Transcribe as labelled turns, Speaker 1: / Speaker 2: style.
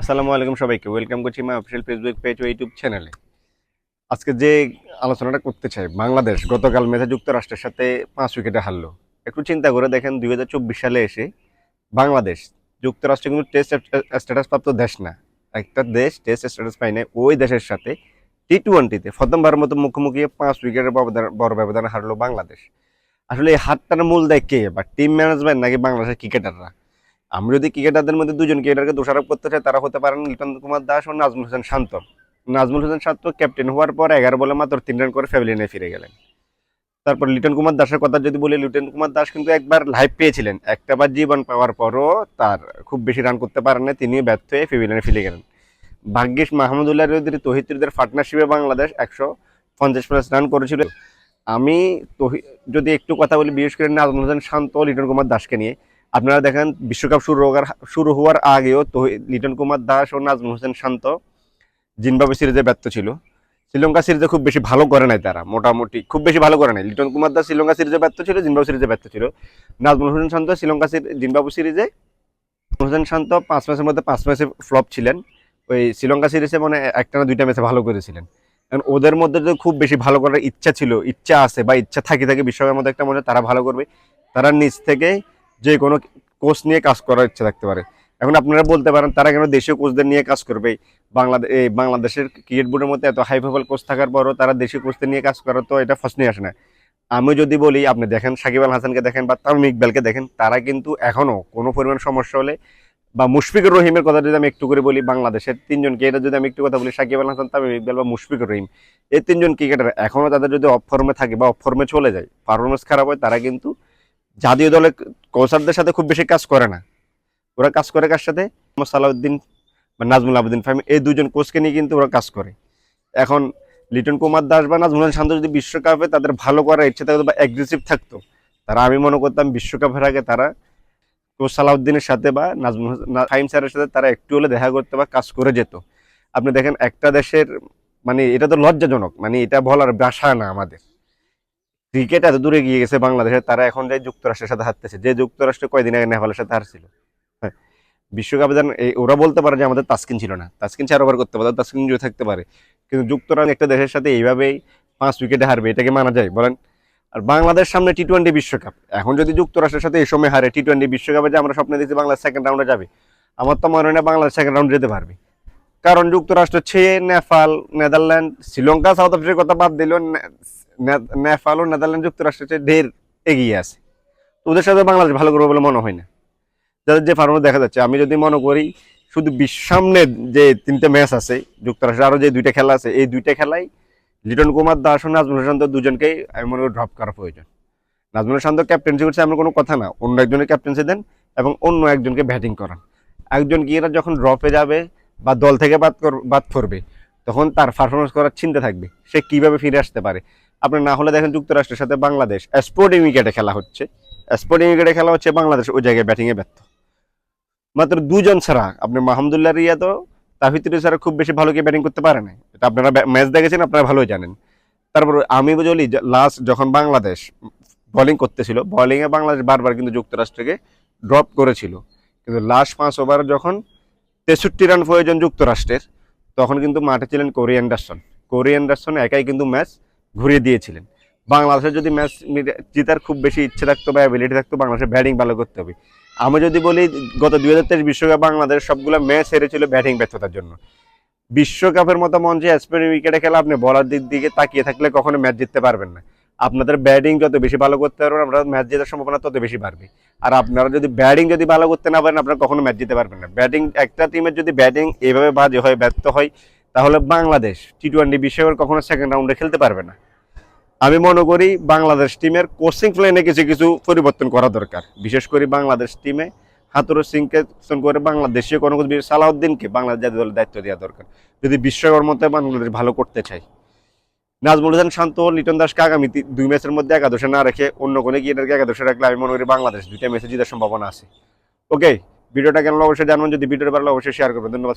Speaker 1: আসসালামু আলাইকুম সবাইকে। ওয়েলকাম করছি মাই অফিসিয়াল ফেসবুক পেজ ও ইউটিউব চ্যানেলে আজকে যে আলোচনাটা করতে চাই, বাংলাদেশ গতকাল ম্যাচে যুক্তরাষ্ট্রের সাথে পাঁচ উইকেটে হারলো। একটু চিন্তা করে দেখেন, দুই হাজার চব্বিশ সালে এসে বাংলাদেশ যুক্তরাষ্ট্র কিন্তু টেস্ট স্ট্যাটাস প্রাপ্ত দেশ না। একটা দেশ টেস্ট স্ট্যাটাস পায় না ওই দেশের সাথে টি টোয়েন্টিতে প্রথমবারের মতো মুখোমুখি পাঁচ উইকেটের বড় ব্যবধানে হারলো বাংলাদেশ। আসলে এই হারটার মূল দেয় কে বা টিম ম্যানেজমেন্ট নাকি বাংলাদেশের ক্রিকেটাররা আমি যদি ক্রিকেটারদের মধ্যে দুজন ক্রিকেটারকে দোষারোপ করতে চাই, তারা হতে পারেন লিটন কুমার দাস ও নাজমুল হোসেন শান্ত। নাজমুল হোসেন শান্ত ক্যাপ্টেন হওয়ার পর এগারো বলে মাত্র তিন রান করে ফ্যামিলিনে ফিরে গেলেন। তারপর লিটন কুমার দাসের কথা যদি বলি, লিটন কুমার দাস কিন্তু একবার লাইভ পেয়েছিলেন। একটা বার জীবন পাওয়ার পরও তার খুব বেশি রান করতে পারেন না তিনি ব্যর্থ হয়ে ফেভিলিয়নে ফিরে গেলেন। ভাগ্যিস মাহমুদুল্লাহ রুদ্রি তহিদুরদের পার্টনারশিপে বাংলাদেশ একশো পঞ্চাশ প্লাস রান করেছিল। আমি তহি- যদি একটু কথা বলি, বিশেষ করে নাজমুল হোসেন শান্ত লিটন কুমার দাসকে নিয়ে আপনারা দেখেন, বিশ্বকাপ শুরু হওয়ার শুরু হওয়ার আগেও তো লিটন কুমার দাস ও নাজমুল হোসেন শান্ত জিম্বাবু সিরিজে ব্যর্থ ছিল। শ্রীলঙ্কা সিরিজে খুব বেশি ভালো করে নাই তারা, মোটামুটি খুব বেশি ভালো করে নাই। লিটন কুমার দাস শ্রীলঙ্কা সিরিজে ব্যর্থ ছিল জিম্বাবু সিরিজে ব্যর্থ ছিল। নাজমুল হোসেন শান্ত শ্রীলঙ্কা জিম্বাবু সিরিজে হোসেন শান্ত পাঁচ ম্যাচের মধ্যে পাঁচ ম্যাচে ফ্লপ ছিলেন। ওই শ্রীলঙ্কা সিরিজে মানে একটা না দুইটা ম্যাচে ভালো করেছিলেন। কারণ ওদের মধ্যে তো খুব বেশি ভালো করার ইচ্ছা ছিল, ইচ্ছা আছে বা ইচ্ছা থাকি থাকে বিশ্বকাপের মধ্যে একটা মনে তারা ভালো করবে। তারা নিজ থেকে যে কোনো কোচ নিয়ে কাজ করার ইচ্ছা থাকতে পারে। এখন আপনারা বলতে পারেন, তারা কেন দেশীয় কোচদের নিয়ে কাজ করবে? বাংলাদেশ এই বাংলাদেশের ক্রিকেট বোর্ডের মধ্যে এত হাই প্রোফাইল কোচ থাকার পরও তারা দেশীয় কোচদের নিয়ে কাজ করা তো এটা ফার্স্ট নিয়ে আসে না। আমি যদি বলি, আপনি দেখেন সাকিব আল হাসানকে দেখেন বা তামিম ইকবালকে দেখেন, তারা কিন্তু এখনও কোনো পরিমাণ সমস্যা হলে বা মুশফিকুর রহিমের কথা যদি আমি একটু করে বলি, বাংলাদেশের তিনজনকে এটা যদি আমি একটু কথা বলি, সাকিব আল হাসান, তামিম ইকবাল বা মুশফিকুর রহিম, এই তিনজন ক্রিকেটার এখনও তাদের যদি অফ ফর্মে থাকে বা অফ ফর্মে চলে যায় পারফরমেন্স খারাপ হয়, তারা কিন্তু জাতীয় দলে কোচারদের সাথে খুব বেশি কাজ করে না। ওরা কাজ করে কার সাথে? সালাউদ্দিন বা নাজমুল আবুদ্দিন ফাহিম, এই দুজন কোচকে নিয়ে কিন্তু ওরা কাজ করে। এখন লিটন কুমার দাস বা নাজমুল শান্ত যদি বিশ্বকাপে তাদের ভালো করার ইচ্ছে থাকতো বা অ্যাগ্রেসিভ থাকতো, তারা আমি মনে করতাম বিশ্বকাপের আগে তারা কোচ সালাউদ্দিনের সাথে বা নাজমুল ফাহিম স্যারের সাথে তারা একটু হলে দেখা করতে বা কাজ করে যেত। আপনি দেখেন একটা দেশের মানে এটা তো লজ্জাজনক মানে এটা বলার ভাষা না আমাদের। ক্রিকেট এত দূরে গিয়ে গেছে বাংলাদেশে, তারা এখন যায় যুক্তরাষ্ট্রের সাথে হারতেছে, যে যুক্তরাষ্ট্র কয়দিন আগে নেপালের সাথে হারছিল হ্যাঁ বিশ্বকাপে যেন ওরা বলতে পারে যে আমাদের তাস্কিন ছিল না, তাস্কিন চার ওভার করতে পারে, তাস্কিন জুড়ে থাকতে পারে, কিন্তু যুক্তরাষ্ট্র একটা দেশের সাথে এইভাবেই পাঁচ উইকেটে হারবে, এটাকে মানা যায়, বলেন। আর বাংলাদেশ সামনে টি টোয়েন্টি বিশ্বকাপ, এখন যদি যুক্তরাষ্ট্রের সাথে এই সময় হারে টি টোয়েন্টি বিশ্বকাপে যে আমরা স্বপ্নে দেখছি বাংলাদেশ সেকেন্ড রাউন্ডে যাবে, আমার তো মনে হয় না বাংলাদেশ সেকেন্ড রাউন্ড যেতে পারবে। কারণ যুক্তরাষ্ট্র ছে নেপাল, নেদারল্যান্ড, শ্রীলঙ্কা, সাউথ আফ্রিকার কথা বাদ দিলেও নেপাল ও নেদারল্যান্ড যুক্তরাষ্ট্রের চেয়ে ঢের এগিয়ে আছে। তো ওদের সাথে বাংলাদেশ ভালো করবে বলে মনে হয় না। যাদের যে ফার্মে দেখা যাচ্ছে, আমি যদি মনে করি, শুধু সামনে যে তিনটে ম্যাচ আছে, যুক্তরাষ্ট্রের আরও যে দুইটা খেলা আছে, এই দুইটা খেলাই লিটন কুমার দাস ও নাজমুল হাসান তো দুজনকেই আমি মনে করি ড্রপ করা প্রয়োজন। নাজমুল হাসান তো ক্যাপ্টেন্সি করছে এমন কোনো কথা না। অন্য একজনের ক্যাপ্টেন্সি দেন এবং অন্য একজনকে ব্যাটিং করান। একজন গিয়েরা যখন ড্রপে যাবে বা দল থেকে বাদ বাদ করবে তখন তার পারফরমেন্স করার চিন্তা থাকবে। সে কীভাবে ফিরে আসতে পারে? আপনি না হলে দেখেন যুক্তরাষ্ট্রের সাথে বাংলাদেশ স্পোর্টিং উইকেটে খেলা হচ্ছে। স্পোর্টিং উইকেটে খেলা হচ্ছে, বাংলাদেশ ওই জায়গায় ব্যাটিংয়ে ব্যর্থ। মাত্র দুজন ছাড়া আপনি মাহমুদুল্লাহ রিয়া তো তার ভিতরে ছাড়া খুব বেশি ভালো কি ব্যাটিং করতে পারে না এটা আপনারা ম্যাচ দেখেছেন, আপনারা ভালোই জানেন। তারপর আমি বলি লাস্ট যখন বাংলাদেশ বোলিং করতেছিল বোলিংয়ে বাংলাদেশ বারবার কিন্তু যুক্তরাষ্ট্রকে ড্রপ করেছিল। কিন্তু লাস্ট পাঁচ ওভার যখন তেষট্টি রান প্রয়োজন যুক্তরাষ্ট্রের, তখন কিন্তু মাঠে ছিলেন কোরি অ্যান্ডারসন কোরি অ্যান্ডারসন একাই কিন্তু ম্যাচ ঘুরিয়ে দিয়েছিলেন। বাংলাদেশের যদি ম্যাচ জেতার খুব বেশি ইচ্ছে থাকতো বা অ্যাবিলিটি থাকতো বাংলাদেশের ব্যাটিং ভালো করতে হবে। আমি যদি বলি, গত দুই হাজার তেইশ বিশ্বকাপ বাংলাদেশ সবগুলো ম্যাচ হেরেছিল ব্যাটিং ব্যর্থতার জন্য। বিশ্বকাপের মতো মঞ্চে স্পেন উইকেটে খেলা, আপনি বলার দিক দিকে তাকিয়ে থাকলে কখনো ম্যাচ জিততে পারবেন না। আপনাদের ব্যাটিং যত বেশি ভালো করতে পারবেন আপনার ম্যাচ জেতার সম্ভাবনা তত বেশি বাড়বে। আর আপনারা যদি ব্যাটিং যদি ভালো করতে না পারেন, আপনারা কখনো ম্যাচ জিতে পারবেন না। ব্যাটিং একটা টিমের যদি ব্যাটিং এভাবে বাজে হয়, ব্যর্থ হয় তাহলে বাংলাদেশ টি টোয়েন্টি বিশ্বকাপের কখনো সেকেন্ড রাউন্ডে খেলতে পারবে না। আমি মনে করি বাংলাদেশ টিমের কোচিং প্ল্যানে কিছু কিছু পরিবর্তন করা দরকার। বিশেষ করে বাংলাদেশ টিমে হাতুর সিংকে করে বাংলাদেশীয় কোনো কিছু সালাউদ্দিনকে বাংলাদেশ জাতীয় দলের দায়িত্ব দেওয়া দরকার। যদি বিশ্বকাপের মতো বাংলাদেশ ভালো করতে চাই নাজমুল হোসেন শান্ত লিটন দাসকে আগামী দুই ম্যাচের মধ্যে একাদশে না রেখে অন্য কোনো গিয়ে একাদশে রাখলে আমি মনে করি বাংলাদেশ দুইটা ম্যাচে জেতার সম্ভাবনা আছে। ওকে ভিডিওটা কেন অবশ্যই জানবেন। যদি ভিডিওটা লাগে, অবশ্যই শেয়ার করবেন। ধন্যবাদ।